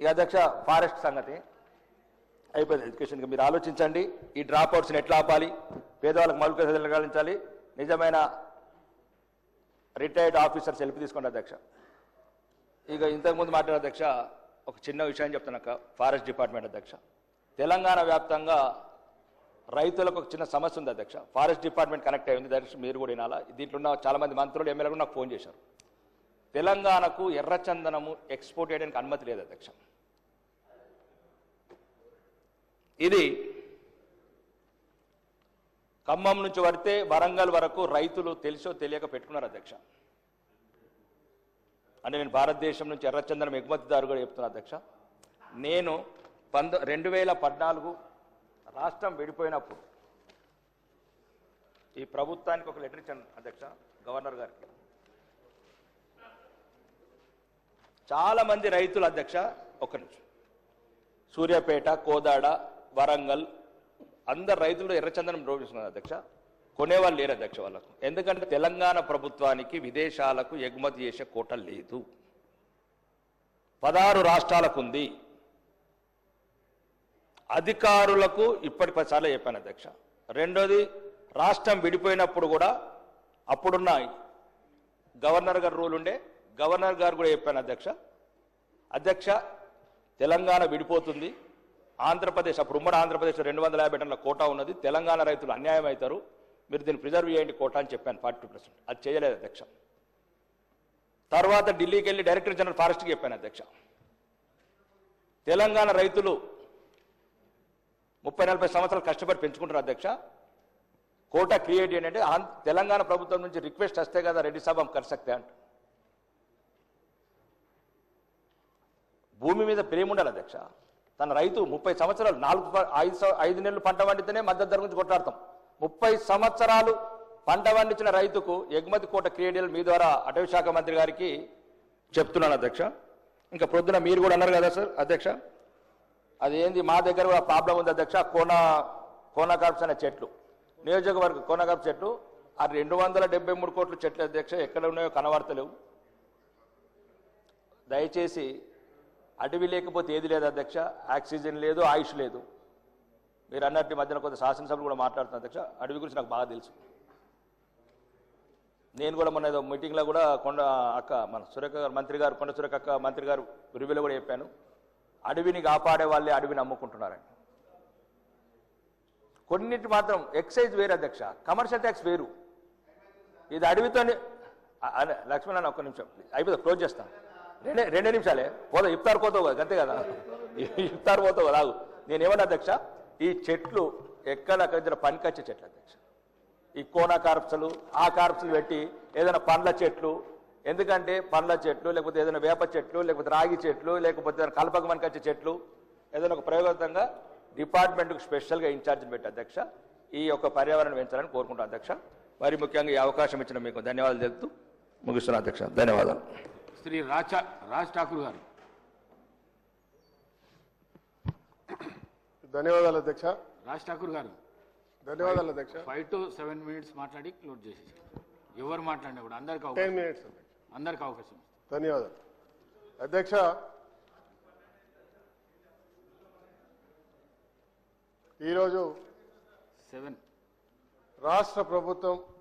ఈ అధ్యక్ష ఫారెస్ట్ సంగతి అయిపోయింది. ఎడ్యుకేషన్కి మీరు ఆలోచించండి. ఈ డ్రాప్ అవుట్స్ని ఎట్లా ఆపాలి? పేదవాళ్ళకి మౌలిక సదుపాయాలు కలిగించాలి. నిజమైన రిటైర్డ్ ఆఫీసర్ హెల్ప్ తీసుకోండి అధ్యక్ష. ఇక ఇంతకుముందు మాట్లాడిన అధ్యక్ష ఒక చిన్న విషయం చెప్తున్నాక ఫారెస్ట్ డిపార్ట్మెంట్ అధ్యక్ష. తెలంగాణ వ్యాప్తంగా రైతులకు ఒక చిన్న సమస్య ఉంది అధ్యక్ష. ఫారెస్ట్ డిపార్ట్మెంట్ కనెక్ట్ అయింది దయచేసి మీరు కూడా వినాలా? దీంట్లో ఉన్న చాలా మంది మంత్రులు కూడా నాకు ఫోన్ చేశారు. తెలంగాణకు ఎర్రచందనము ఎక్స్పోర్ట్ చేయడానికి అనుమతి లేదు అధ్యక్ష. ఇది ఖమ్మం నుంచి పడితే వరంగల్ వరకు రైతులు తెలిసో తెలియక పెట్టుకున్నారు అధ్యక్ష. అంటే నేను భారతదేశం నుంచి ఎర్రచందనం ఎగుమతిదారు కూడా చెప్తున్నా అధ్యక్ష. నేను పంద రెండు వేల పద్నాలుగు రాష్ట్రం విడిపోయినప్పుడు ఈ ప్రభుత్వానికి ఒక లెటర్ ఇచ్చాను అధ్యక్ష గవర్నర్ గారికి. చాలా మంది రైతులు అధ్యక్ష ఒక నిమిషం. సూర్యాపేట కోదాడ వరంగల్ అందరు రైతులు ఎర్రచందనం రోగిస్తున్నారు అధ్యక్ష. కొనేవాళ్ళు లేరు అధ్యక్ష వాళ్ళకు. ఎందుకంటే తెలంగాణ ప్రభుత్వానికి విదేశాలకు ఎగుమతి చేసే కోట లేదు. పదహారు రాష్ట్రాలకు ఉంది. అధికారులకు ఇప్పటి పదిసార్లు చెప్పాను అధ్యక్ష. రెండోది రాష్ట్రం విడిపోయినప్పుడు కూడా అప్పుడున్న గవర్నర్ గారు రూల్ ఉండే గవర్నర్ గారు కూడా చెప్పాను అధ్యక్ష. అధ్యక్ష తెలంగాణ విడిపోతుంది. ఆంధ్రప్రదేశ్ అప్పుడు ఉమ్మడి ఆంధ్రప్రదేశ్ రెండు వందల యాభై టన్నుల కోటా ఉన్నది. తెలంగాణ రైతులు అన్యాయం అవుతారు. మీరు దీన్ని ప్రిజర్వ్ చేయండి కోటా అని చెప్పాను ఫార్టీ టూ పర్సెంట్. అది చేయలేదు అధ్యక్ష. తర్వాత ఢిల్లీకి వెళ్ళి డైరెక్టర్ జనరల్ ఫారెస్ట్కి చెప్పాను అధ్యక్ష. తెలంగాణ రైతులు ముప్పై నలభై సంవత్సరాలు కష్టపడి పెంచుకుంటారు అధ్యక్ష. కోటా క్రియేట్ చేయండి అంటే తెలంగాణ ప్రభుత్వం నుంచి రిక్వెస్ట్ వస్తే కదా రెడ్డి సాబ్ కరిసక్తే సక్తే అంట భూమి మీద ప్రేమ ఉండాలి అధ్యక్ష. తన రైతు ముప్పై సంవత్సరాలు నాలుగు ప- ఐదు ఐదు నెలలు పంట పండితేనే మద్దతు ధర గురించి కొట్లాడతాం. ముప్పై సంవత్సరాలు పంట పండించిన రైతుకు ఎగుమతి కోట క్రియేట్ మీ ద్వారా అటవీ శాఖ మంత్రి గారికి చెప్తున్నాను అధ్యక్ష. ఇంకా ప్రొద్దున మీరు కూడా అన్నారు కదా సార్ అధ్యక్ష. అది ఏంది మా దగ్గర కూడా ప్రాబ్లం ఉంది అధ్యక్ష. కోన కోనకార్ప్స్ అనే చెట్లు. నియోజకవర్గ కోనకార్ప్ చెట్లు. ఆ రెండు వందల డెబ్బై మూడు కోట్ల చెట్లు అధ్యక్ష ఎక్కడ ఉన్నాయో కనబడతలేవు. దయచేసి అడవి లేకపోతే ఏది లేదు అధ్యక్ష ఆక్సిజన్ లేదు ఆయుష్ లేదు. మీరు అన్నట్టు మధ్యన కొంత శాసనసభలు కూడా మాట్లాడుతున్నారు అధ్యక్ష అడవి గురించి నాకు బాగా తెలుసు. నేను కూడా మొన్న ఏదో మీటింగ్లో కూడా కొండ అక్క మన సురేఖ గారు మంత్రి గారు కొండ సురేఖ అక్క మంత్రి గారు రివ్యూలో కూడా చెప్పాను. అడవిని కాపాడే వాళ్ళే అడవిని అమ్ముకుంటున్నారని. కొన్నిటి మాత్రం ఎక్సైజ్ వేరు అధ్యక్ష కమర్షియల్ ట్యాక్స్ వేరు. ఇది అడవితోనే లక్ష్మణ్ అన్న ఒక్క నిమిషం అయిపోతుంది క్లోజ్ చేస్తాను. రెండే రెండే నిమిషాలే. పోదా ఇఫ్తార్ పోతావు కదా అంతే కదా. ఇఫ్తార్ పోతావు రాదు నేనేమన్నా అధ్యక్ష ఈ చెట్లు ఎక్కడ ఎక్కడక్కడ పనికొచ్చే చెట్లు అధ్యక్ష. ఈ కోనకార్ప్సెలు ఆ కార్ప్సులు పెట్టి ఏదైనా పండ్ల చెట్లు ఎందుకంటే పండ్ల చెట్లు లేకపోతే ఏదైనా వేప చెట్లు లేకపోతే రాగి చెట్లు లేకపోతే ఏదైనా కలపక మనకొచ్చే చెట్లు ఏదైనా ఒక ప్రయోగంగా డిపార్ట్మెంట్కు స్పెషల్గా ఇన్ఛార్జిని పెట్టి అధ్యక్ష. ఈ యొక్క పర్యావరణం పెంచాలని కోరుకుంటాను అధ్యక్ష. మరి ముఖ్యంగా ఈ అవకాశం ఇచ్చిన మీకు ధన్యవాదాలు తెలుపుతూ ముగిస్తున్నా అధ్యక్ష. ధన్యవాదాలు. శ్రీ రాజ్ రాజ్ ఠాకూర్ గారు. ధన్యవాదాలు అధ్యక్ష. రాజ్ ఠాకూర్ గారు. ధన్యవాదాలు అధ్యక్ష. ఫైవ్ టు సెవెన్ మినిట్స్ మాట్లాడి క్లోజ్ చేసేసి. ఎవరు మాట్లాడినా కూడా అందరికి టెన్ అవకాశం. మినిట్స్ అందరికి అవకాశం. ధన్యవాదాలు. అధ్యక్ష. ఈరోజు సెవెన్. రాష్ట్ర ప్రభుత్వం